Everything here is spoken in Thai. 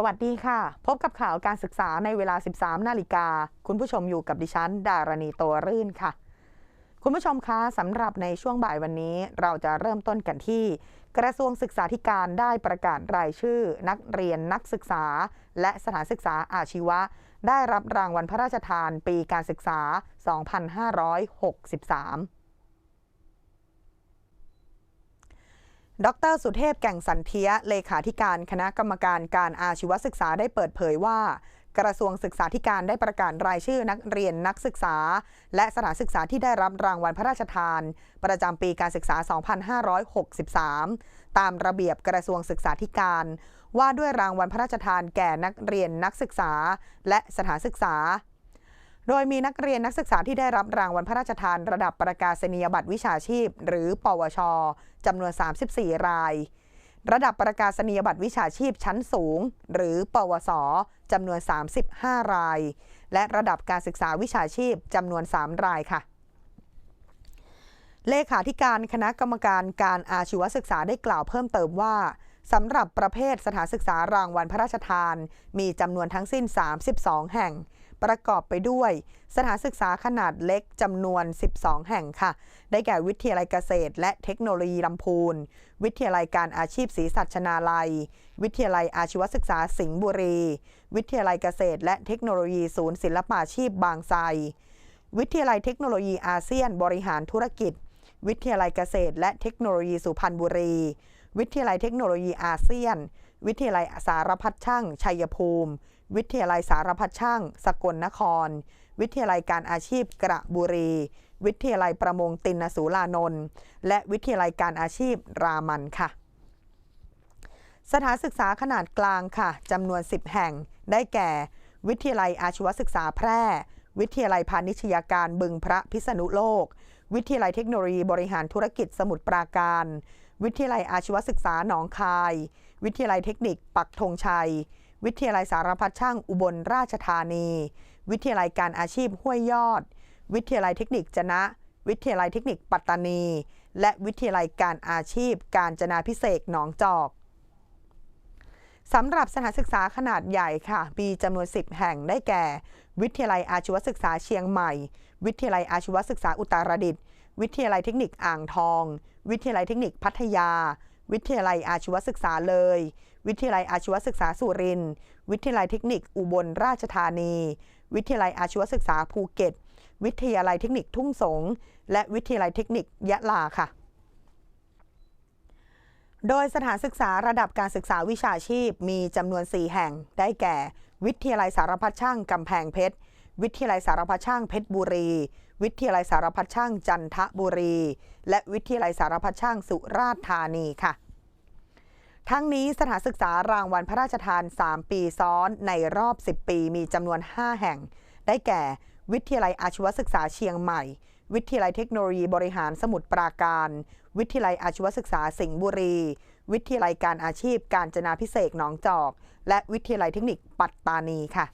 สวัสดีค่ะ พบกับข่าวการศึกษาในเวลา 13 นาฬิกา คุณผู้ชมอยู่กับดิฉัน ดารณีโตรื่นค่ะ คุณผู้ชมคะสำหรับในช่วงบ่ายวันนี้ เราจะเริ่มต้นกันที่ กระทรวงศึกษาธิการได้ประกาศรายชื่อ นักเรียนนักศึกษา และสถานศึกษาอาชีวะ ได้รับรางวัลพระราชทานปีการศึกษา 2563 ดรสุเทพแก่งสันเทียเลขาธิการคณะกรรมการการอาชีวศึกษาได้เปิดเผยว่า กระทรวงศึกษาธิการได้ประกาศรายชื่อนักเรียนนักศึกษา และสถานศึกษาที่ได้รับรางวัลพระราชทาน ประจำปีการศึกษา 2563 ตามระเบียบกระทรวงศึกษาธิการ ว่าด้วยรางวัลพระราชทานแก่นักเรียนนักศึกษา และสถานศึกษา โดยมีนักเรียนนักศึกษาที่ได้รับรางวัลพระราชทานระดับประกาศนียบัตรวิชาชีพ หรือ ปวชจำนวน 34 ราย ระดับประกาศนียบัตรวิชาชีพชั้นสูง หรือ ปวสจำนวน 35 ราย และระดับการศึกษาวิชาชีพจำนวน 3 รายค่ะ เลขาธิการคณะกรรมการการอาชีวศึกษาได้กล่าวเพิ่มเติมว่าสำหรับประเภทสถานศึกษารางวัลพระราชทาน มีจำนวนทั้งสิ้น 32 แห่ง ประกอบไปด้วย สถานศึกษาขนาดเล็กจำนวน 12 แห่งค่ะ ได้แก่วิทยาลัยเกษตร และเทคโนโลยีลำพูน วิทยาลัยการอาชีพศรีสัชนาลัย วิทยาลัยอาชีวศึกษาสิงห์บุรี วิทยาลัยเกษตร และเทคโนโลยีศูนย์ศิลปาชีพบางไทรวิทยาลัยเทคโนโลยีอาเซียน บริหารธุรกิจ วิทยาลัยเกษตร และเทคโนโลยีสุพรรณบุรี วิทยาลัยเทคโนโลยีอาเซียน วิทยาลัยสารพัดช่าง ชัยภูมิ วิทยาลัยสารพัดช่าง สกลนคร วิทยาลัยการอาชีพกระบุรี วิทยาลัยประมงตินสูลานนท์และวิทยาลัยการอาชีพรามันค่ะ สถานศึกษาขนาดกลางค่ะจำนวน 10 แห่ง ได้แก่ วิทยาลัยอาชีวศึกษาแพร่ วิทยาลัยพาณิชยาการบึงพระพิษณุโลก วิทยาลัยเทคโนโลยีบริหารธุรกิจสมุทรปราการ วิทยาลัยอาชีวศึกษาหนองคาย วิทยาลัยเทคนิค ปักธงชัย วิทยาลัยสารพัดช่างอุบลราชธานี วิทยาลัยการอาชีพห้วยยอด วิทยาลัยเทคนิคจนะ วิทยาลัยเทคนิคปัตตานี และวิทยาลัยการอาชีพ การจนาพิเศษหนองจอกสำหรับสถานศึกษาขนาดใหญ่ค่ะ มีจำนวน 10 แห่งได้แก่ วิทยาลัยอาชีวศึกษาเชียงใหม่ วิทยาลัยอาชีวศึกษาอุตรดิตถ์วิทยาลัยเทคนิคอ่างทอง วิทยาลัยเทคนิคพัทยา วิทยาลัยอาชีวศึกษาเลย วิทยาลัยอาชีวศึกษาสุรินทร์ วิทยาลัยเทคนิคอุบลราชธานี วิทยาลัยอาชีวศึกษาภูเก็ต วิทยาลัยเทคนิคทุ่งสง และวิทยาลัยเทคนิคยะลาค่ะ โดยสถานศึกษาระดับการศึกษาวิชาชีพมีจำนวน 4 แห่ง ได้แก่ วิทยาลัยสารพัดช่างกำแพงเพชร วิทยาลัยสารพัดช่างเพชรบุรี วิทยาลัยสารพัดช่างจันทบุรี และวิทยาลัยสารพัดช่างสุราษฎร์ธานีค่ะ ทั้งนี้สถานศึกษารางวัลพระราชทาน 3 ปีซ้อนในรอบ 10 ปีมีจำนวน 5 แห่ง ได้แก่ วิทยาลัยอาชีวศึกษาเชียงใหม่ วิทยาลัยเทคโนโลยีบริหารสมุทรปราการ วิทยาลัยอาชีวศึกษาสิงห์บุรี วิทยาลัยการอาชีพการจนาพิเศษหนองจอก และวิทยาลัยเทคนิคปัตตานีค่ะ